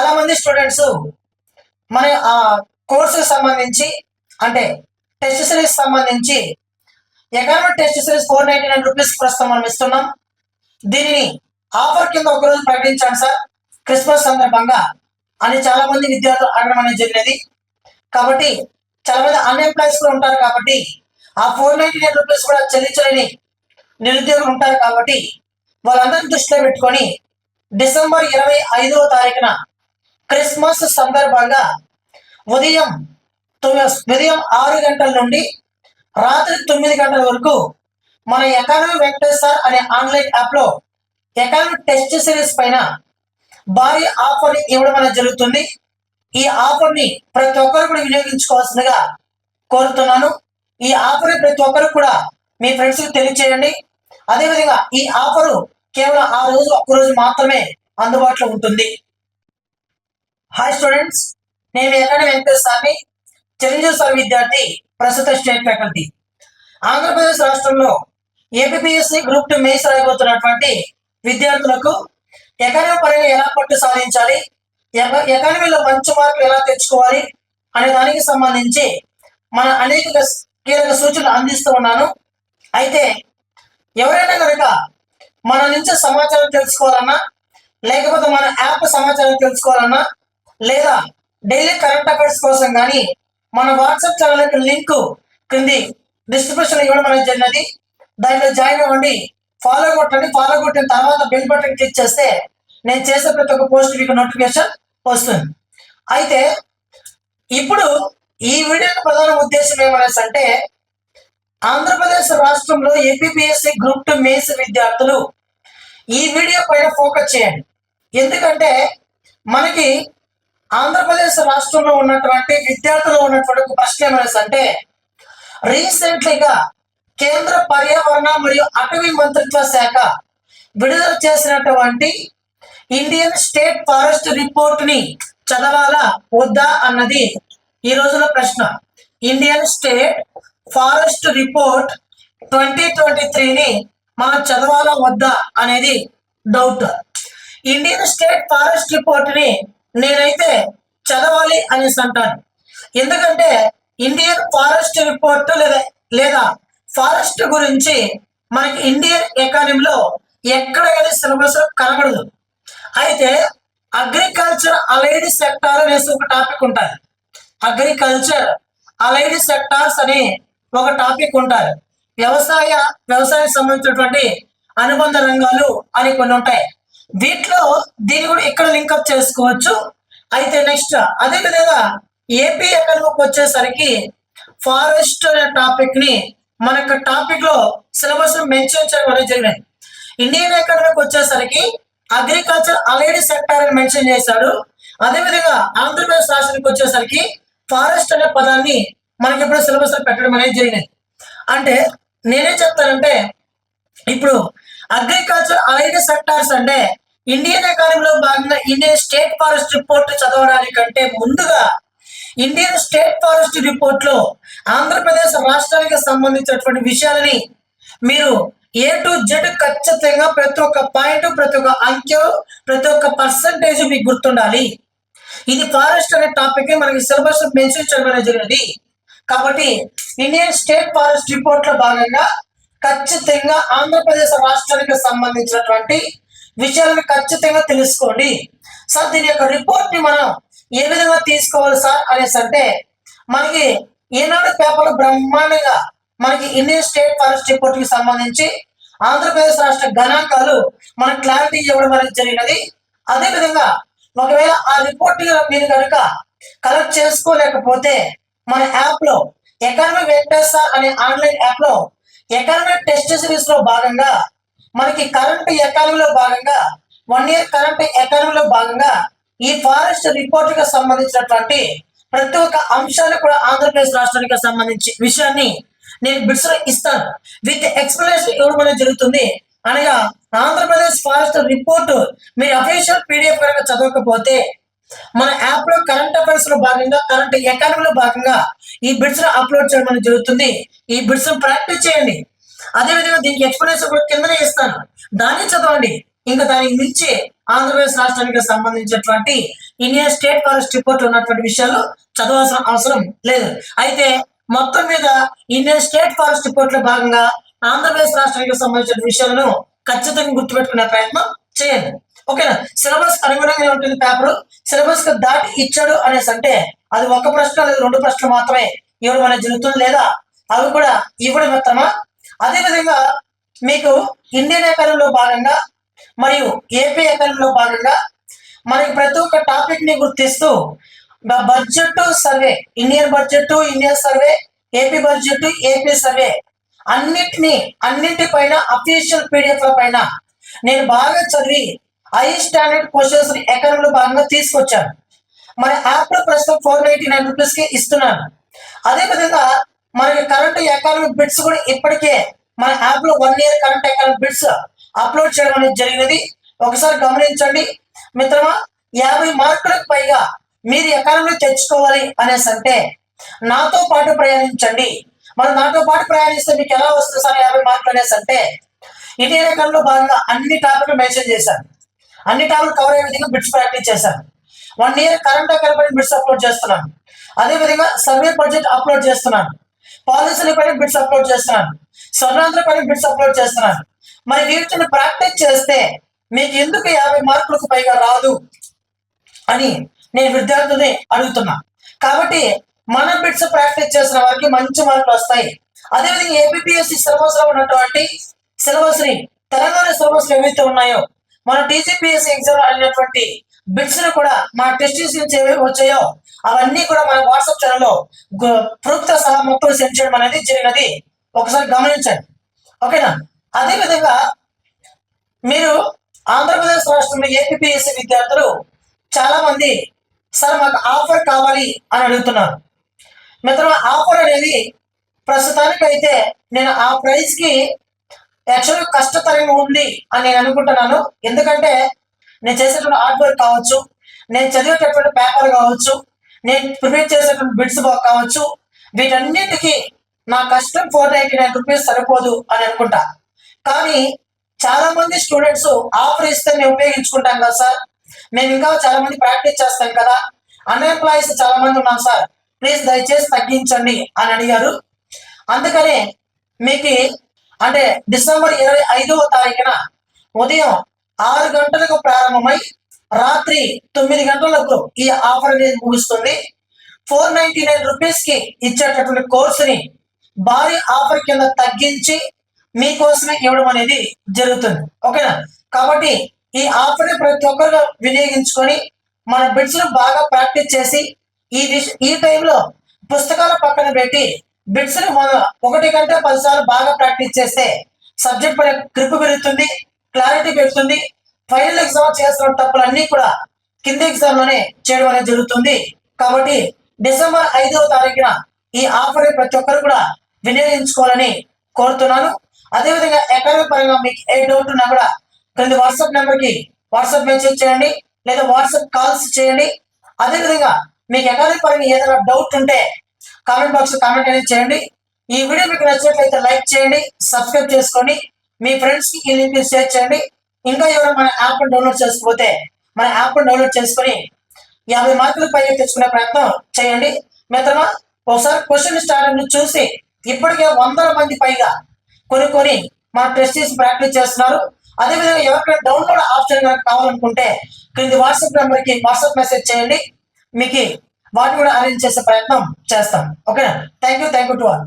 చాలా మంది స్టూడెంట్స్ మన ఆ కోర్సుకి సంబంధించి అంటే టెస్ట్ సిరీస్ సంబంధించి economic test series four ninety nine rupees ప్రస్తుతం మనం ఇస్తున్నాం. దీనిని ఆఫర్ కింద ఒక రోజు ప్రకటించాను సార్. క్రిస్మస్ సందర్భంగా అని చాలా మంది విద్యార్థులు అడగడం అనేది జరిగినది. కాబట్టి చాలా మంది అన్ఎంప్లాయీస్ కూడా ఉంటారు కాబట్టి ఆ ఫోర్ నైన్టీ నైన్ రూపీస్ కూడా చెల్లించలేని నిరుద్యోగులు ఉంటారు కాబట్టి వాళ్ళందరిని దృష్టిలో పెట్టుకొని డిసెంబర్ ఇరవై ఐదవ తారీఖున క్రిస్మస్ సందర్భంగా ఉదయం ఉదయం ఆరు గంటల నుండి రాత్రి తొమ్మిది గంటల వరకు మన ఎకానమీ వెంకటేశ్వర్ అనే ఆన్లైన్ యాప్లో ఎకానమీ టెస్ట్ సిరీస్ పైన భారీ ఆఫర్ ఇవ్వడం అనేది జరుగుతుంది. ఈ ఆఫర్ని ప్రతి ఒక్కరు కూడా వినియోగించుకోవాల్సిందిగా కోరుతున్నాను. ఈ ఆఫర్ ప్రతి ఒక్కరు కూడా మీ ఫ్రెండ్స్కి తెలియచేయండి. అదేవిధంగా ఈ ఆఫరు కేవలం ఆ రోజు ఒక్క రోజు మాత్రమే అందుబాటులో ఉంటుంది. హాయ్ స్టూడెంట్స్ నేను ఎక్కడ వెంకటేశ్వరని చిరంజీవి స్వామి విద్యార్థి ప్రస్తుత స్టేట్ ఫ్యాకల్టీ. ఆంధ్రప్రదేశ్ రాష్ట్రంలో ఏపీఎస్సి గ్రూప్ టూ మెయిన్స్ రాయబోతున్నటువంటి విద్యార్థులకు ఎకానమీ పరంగా ఎలా పట్టు సాధించాలి? ఎక- ఎకానమీలో మంచి మార్కులు ఎలా తెచ్చుకోవాలి? అనే దానికి సంబంధించి మన అనేక కీలక సూచనలు అందిస్తూ ఉన్నాను. అయితే ఎవరైనా కనుక మన నుంచి సమాచారం తెలుసుకోవాలన్నా లేకపోతే మన యాప్ సమాచారం తెలుసుకోవాలన్నా లేదా డైలీ కరెంట్ అఫైర్స్ కోసం కానీ మన వాట్సాప్ ఛానల్ యొక్క లింక్ క్రింది డిస్క్రిప్షన్ ఇవ్వడం అనేది జరిగినది. దాంట్లో జాయిన్ అవ్వండి. ఫాలో కొట్టండి. ఫాలో కొట్టిన తర్వాత బెల్ బటన్ క్లిక్ చేస్తే నేను చేసే ప్రతి ఒక్క పోస్ట్ మీకు నోటిఫికేషన్ వస్తుంది. అయితే ఇప్పుడు ఈ వీడియో ప్రధాన ఉద్దేశం ఏమనేసి అంటే ఆంధ్రప్రదేశ్ రాష్ట్రంలో ఏపీఎస్సి గ్రూప్ టూ మెయిన్స్ విద్యార్థులు ఈ వీడియో పైన ఫోకస్ చేయండి. ఎందుకంటే మనకి ఆంధ్రప్రదేశ్ రాష్ట్రంలో ఉన్నటువంటి విద్యార్థులు ఉన్నటువంటి ఒక ప్రశ్న ఏమైనా అంటే రీసెంట్లీగా కేంద్ర పర్యావరణ మరియు అటవీ మంత్రిత్వ శాఖ విడుదల చేసినటువంటి ఇండియన్ స్టేట్ ఫారెస్ట్ రిపోర్ట్ని చదవాలా వద్దా అన్నది ఈ రోజుల ప్రశ్న. Indian state forest report twenty twenty త్రీని మనం చదవాలా వద్దా అనేది డౌట్. ఇండియన్ స్టేట్ ఫారెస్ట్ రిపోర్ట్ని నేనైతే చదవాలి అనేసి అంటాను. ఎందుకంటే ఇండియన్ ఫారెస్ట్ రిపోర్ట్ లేదా లేదా ఫారెస్ట్ గురించి మనకి ఇండియన్ ఎకానమీలో ఎక్కడ కానీ సిలబస్ కనబడదు అయితే అగ్రికల్చర్ అలైడ్ సెక్టార్ అనేసి ఒక టాపిక్ ఉంటుంది. అగ్రికల్చర్ అలైడ్ సెక్టార్స్ అని ఒక టాపిక్ ఉంటారు వ్యవసాయ వ్యవసాయం సంబంధించినటువంటి అనుబంధ రంగాలు అని కొన్ని ఉంటాయి. వీటిలో దీన్ని కూడా ఇక్కడ లింకప్ చేసుకోవచ్చు. అయితే నెక్స్ట్ అదే విధంగా ఏపీ ఎకనమిక్ వచ్చేసరికి ఫారెస్ట్ అనే టాపిక్ని మన యొక్క టాపిక్లో సిలబస్ మెన్షన్ చేయడం అనేది జరిగినది ఇండియన్ ఎకనమిక్ వచ్చేసరికి అగ్రికల్చర్ అలైడ్ సెక్టార్ అని మెన్షన్ చేశాడు. అదేవిధంగా ఆంధ్రప్రదేశ్ రాష్ట్రానికి వచ్చేసరికి ఫారెస్ట్ అనే పదాన్ని మనకి ఇప్పుడు సిలబస్ పెట్టడం అనేది జరిగినది అంటే నేనేం చెప్తానంటే ఇప్పుడు అగ్రికల్చర్ అలైడ్ సెక్టార్స్ అంటే ఇండియన్ ఎకానమీలో భాగంగా ఇండియన్ స్టేట్ ఫారెస్ట్ రిపోర్ట్ చదవడానికంటే ముందుగా ఇండియన్ స్టేట్ ఫారెస్ట్ రిపోర్ట్లో ఆంధ్రప్రదేశ్ రాష్ట్రానికి సంబంధించినటువంటి విషయాలని మీరు ఏ టు జెడ్ ఖచ్చితంగా ప్రతి ఒక్క పాయింట్ ప్రతి ఒక్క అంకె ప్రతి ఒక్క పర్సంటేజ్ మీకు గుర్తుండాలి. ఇది ఫారెస్ట్ అనే టాపిక్ మనకి సిలబస్ మెన్షన్ చేయడం అనేది జరిగినది. కాబట్టి ఇండియన్ స్టేట్ ఫారెస్ట్ రిపోర్ట్లో భాగంగా ఖచ్చితంగా ఆంధ్రప్రదేశ్ రాష్ట్రానికి సంబంధించినటువంటి విషయాలను ఖచ్చితంగా తెలుసుకోండి. సార్ దీని యొక్క రిపోర్ట్ని మనం ఏ విధంగా తీసుకోవాలి సార్ అనేసి అంటే మనకి ఈనాడు పేపర్ బ్రహ్మాండంగా మనకి ఇండియన్ స్టేట్ ఫారెస్ట్ రిపోర్ట్కి సంబంధించి ఆంధ్రప్రదేశ్ రాష్ట్ర గణాంకాలు మనకు క్లారిటీ ఇవ్వడం అనేది జరిగినది. అదేవిధంగా ఒకవేళ ఆ రిపోర్ట్ మీరు కనుక కలెక్ట్ చేసుకోలేకపోతే మన యాప్లో ఎకానమీ వెంకటేశ్వర్ అనే ఆన్లైన్ యాప్లో ఎకానమీ టెస్ట్ సిరీస్లో భాగంగా మనకి కరెంట్ ఎకానమీలో భాగంగా వన్ ఇయర్ కరెంట్ ఎకానమీలో భాగంగా ఈ ఫారెస్ట్ రిపోర్ట్కి సంబంధించినటువంటి ప్రతి ఒక్క అంశాలు కూడా ఆంధ్రప్రదేశ్ రాష్ట్రానికి సంబంధించి విషయాన్ని నేను బిట్స్లో ఇస్తాను. విత్ ఎక్స్ప్లెనేషన్ ఇవ్వడం అనేది జరుగుతుంది. అనగా ఆంధ్రప్రదేశ్ ఫారెస్ట్ రిపోర్ట్ మీరు అఫీషియల్ పీడిఎఫ్ కనుక చదవకపోతే మన యాప్లో కరెంట్ అఫైర్స్లో భాగంగా కరెంట్ ఎకానమీలో భాగంగా ఈ బిట్స్ అప్లోడ్ చేయడం అనేది జరుగుతుంది. ఈ బిట్స్ ప్రాక్టీస్ చేయండి. అదేవిధంగా దీనికి ఎక్స్ప్లెనేషన్ కూడా కిందనే ఇస్తాను. దాన్ని చదవండి. ఇంకా దానికి మించి ఆంధ్రప్రదేశ్ రాష్ట్రానికి సంబంధించినటువంటి ఇండియన్ స్టేట్ ఫారెస్ట్ రిపోర్ట్ ఉన్నటువంటి విషయాలు చదవాల్సిన అవసరం లేదు. అయితే మొత్తం మీద ఇండియన్ స్టేట్ ఫారెస్ట్ రిపోర్ట్లో భాగంగా ఆంధ్రప్రదేశ్ రాష్ట్రానికి సంబంధించిన విషయాలను ఖచ్చితంగా గుర్తుపెట్టుకునే ప్రయత్నం చేయండి. ఓకేనా? సిలబస్ అనుగుణంగా ఉంటుంది పేపర్. సిలబస్కు దాటి ఇచ్చాడు అనేసి అంటే అది ఒక ప్రశ్న లేదా రెండు ప్రశ్నలు మాత్రమే ఇవ్వడం అనేది జరుగుతుంది లేదా? అవి కూడా ఇవ్వడం మిత్రమా? అదే విధంగా మీకు ఇండియన్ ఎకానమీలో భాగంగా మరియు ఏపీ ఎకానమీలో భాగంగా మనకి ప్రతి ఒక్క టాపిక్ని గుర్తిస్తూ budget survey Indian budget Indian survey AP budget AP survey అన్నిటిని అన్నింటిపైన అఫీషియల్ పీడిఎఫ్ల పైన నేను బాగా చదివి హై స్టాండర్డ్ క్వశ్చన్స్ ఎకానమీలో భాగంగా తీసుకొచ్చాను. మన యాప్లో ప్రస్తుతం ఫోర్ నైన్టీ నైన్ రూపీస్కి ఇస్తున్నాను. అదే విధంగా మనకి కరెంట్ ఎకానమిక్ బిట్స్ కూడా ఇప్పటికే మన యాప్లో one year current economic bits upload చేయడం అనేది జరిగినది. ఒకసారి గమనించండి. మిత్రమా యాభై మార్కులకు పైగా మీరు ఎకానమీ తెచ్చుకోవాలి అనేసి అంటే నాతో పాటు ప్రయాణించండి. మరి నాతో పాటు ప్రయాణిస్తే మీకు ఎలా వస్తుంది సార్ యాభై మార్కులు అనేసి అంటే ఇండియన్ ఎకానమీలో భాగంగా అన్ని టాపిక్లు మెన్షన్ చేశాను. అన్ని టాపిక్ కవర్ అయ్యే విధంగా బిట్స్ ప్రాక్టీస్ చేశాను. One year current academy bits upload చేస్తున్నాను. అదే విధంగా సర్వే బడ్జెట్ అప్లోడ్ చేస్తున్నాను. పాలసీల పైన బిట్స్ అప్లోడ్ చేస్తున్నాను స్వర్ణాంధ్ర పైన బిట్స్ అప్లోడ్ చేస్తున్నాను మరి వీటిని ప్రాక్టీస్ చేస్తే మీకు ఎందుకు యాభై మార్కులకు పైగా రాదు అని నేను విద్యార్థుల్ని అడుగుతున్నా. కాబట్టి మన బిట్స్ ప్రాక్టీస్ చేసిన వారికి మంచి మార్కులు వస్తాయి. అదేవిధంగా ఏపీఎస్సి సిలబస్లో ఉన్నటువంటి సిలబస్ని తెలంగాణ సిలబస్ ఏవైతే ఉన్నాయో మన టీజీపీఎస్సీ ఎగ్జామ్ అయినటువంటి బిట్స్ కూడా మన టెస్ట్ నుంచి ఏవేవి వచ్చాయో? అవన్నీ కూడా మన వాట్సాప్ ఛానల్లో ప్రూఫ్తో సహా మొత్తం సెండ్ చేయడం అనేది జరిగినది. ఒకసారి గమనించండి. ఓకేనా అదే విధంగా మీరు ఆంధ్రప్రదేశ్ రాష్ట్రంలో ఏపీఎస్సీ విద్యార్థులు చాలా మంది సార్ మాకు ఆఫర్ కావాలి అని అడుగుతున్నారు. మిత్రం ఆఫర్ అనేది ప్రస్తుతానికి అయితే నేను ఆ ప్రైస్కి యాక్చువల్గా కష్టతరంగా ఉంది అని నేను అనుకుంటున్నాను. ఎందుకంటే నేను చేసేటువంటి హార్డ్ వర్క్ కావచ్చు నేను చదివేటటువంటి పేపర్ కావచ్చు నేను ప్రిపేర్ చేసేటువంటి బిడ్స్ కావచ్చు వీటన్నిటికీ నా కష్టం ఫోర్ నైన్టీ నైన్ రూపీస్ సరిపోదు అని అనుకుంటా. కానీ చాలా మంది స్టూడెంట్స్ ఆఫర్ ఇస్తే మేము ఉపయోగించుకుంటాం కదా సార్. మేము ఇంకా చాలా మంది ప్రాక్టీస్ చేస్తాం కదా. అన్ఎంప్లాయీస్ చాలా మంది ఉన్నాం సార్. ప్లీజ్ దయచేసి తగ్గించండి అని అడిగారు. అందుకనే మీకు అంటే డిసెంబర్ ఇరవై ఐదవ తారీఖున ఉదయం ఆరు గంటలకు ప్రారంభమై రాత్రి తొమ్మిది గంటలకు ఈ ఆఫర్ అనేది ముగుస్తుంది. ఫోర్ నైన్టీ నైన్ రూపీస్కి ఇచ్చేటటువంటి కోర్సుని భారీ ఆఫర్ కింద తగ్గించి మీకోసమే ఇవ్వడం అనేది జరుగుతుంది. ఓకేనా? కాబట్టి ఈ ఆఫర్ ప్రతి ఒక్కరు వినియోగించుకొని మన బిడ్స్ను బాగా ప్రాక్టీస్ చేసి ఈ విష ఈ టైంలో పుస్తకాల పక్కన పెట్టి బిట్స్ని ఒకటి కంటే పదిసార్లు బాగా ప్రాక్టీస్ చేస్తే సబ్జెక్ట్ పైన గ్రిప్ పెరుగుతుంది. క్లారిటీ పెడుతుంది. ఫైనల్ ఎగ్జామ్ చేస్తున్న తప్పులన్నీ కూడా కింద ఎగ్జామ్లోనే చేయడం అనేది జరుగుతుంది. కాబట్టి డిసెంబర్ ఐదవ తారీఖున ఈ ఆఫర్ ప్రతి ఒక్కరు కూడా వినియోగించుకోవాలని కోరుతున్నాను. అదేవిధంగా అకాడమిక్ పరంగా మీకు ఏ డౌట్ ఉన్నా కూడా క్రింది వాట్సాప్ నెంబర్కి వాట్సాప్ మెసేజ్ చేయండి లేదా వాట్సాప్ కాల్స్ చేయండి. అదేవిధంగా మీకు అకాడమిక్ పరంగా ఏదైనా డౌట్ ఉంటే కామెంట్ బాక్స్ కామెంట్ అనేది చేయండి. ఈ వీడియో మీకు నచ్చినట్లయితే లైక్ చేయండి సబ్స్క్రైబ్ చేసుకోండి. మీ ఫ్రెండ్స్కి ఈ లింక్ షేర్ చేయండి. ఇంకా ఎవరైనా మన యాప్ డౌన్లోడ్ చేసుకోకపోతే మన యాప్ డౌన్లోడ్ చేసుకొని యాభై మార్కులు పైగా తెచ్చుకునే ప్రయత్నం చేయండి. మిత్రమా ఒకసారి క్వశ్చన్ స్టార్ట్ చూసి ఇప్పటికే వందల మంది పైగా కొనుక్కొని మన టెస్ట్ చేసి ప్రాక్టీస్ చేస్తున్నారు. అదేవిధంగా ఎవరికైనా డౌన్లోడ్ ఆప్షన్ కనుక కావాలనుకుంటే క్రింది వాట్సాప్ నెంబర్కి వాట్సాప్ మెసేజ్ చేయండి. మీకు వాటిని కూడా అరేంజ్ చేసే ప్రయత్నం చేస్తాం. ఓకేనా? Thank you thank you to all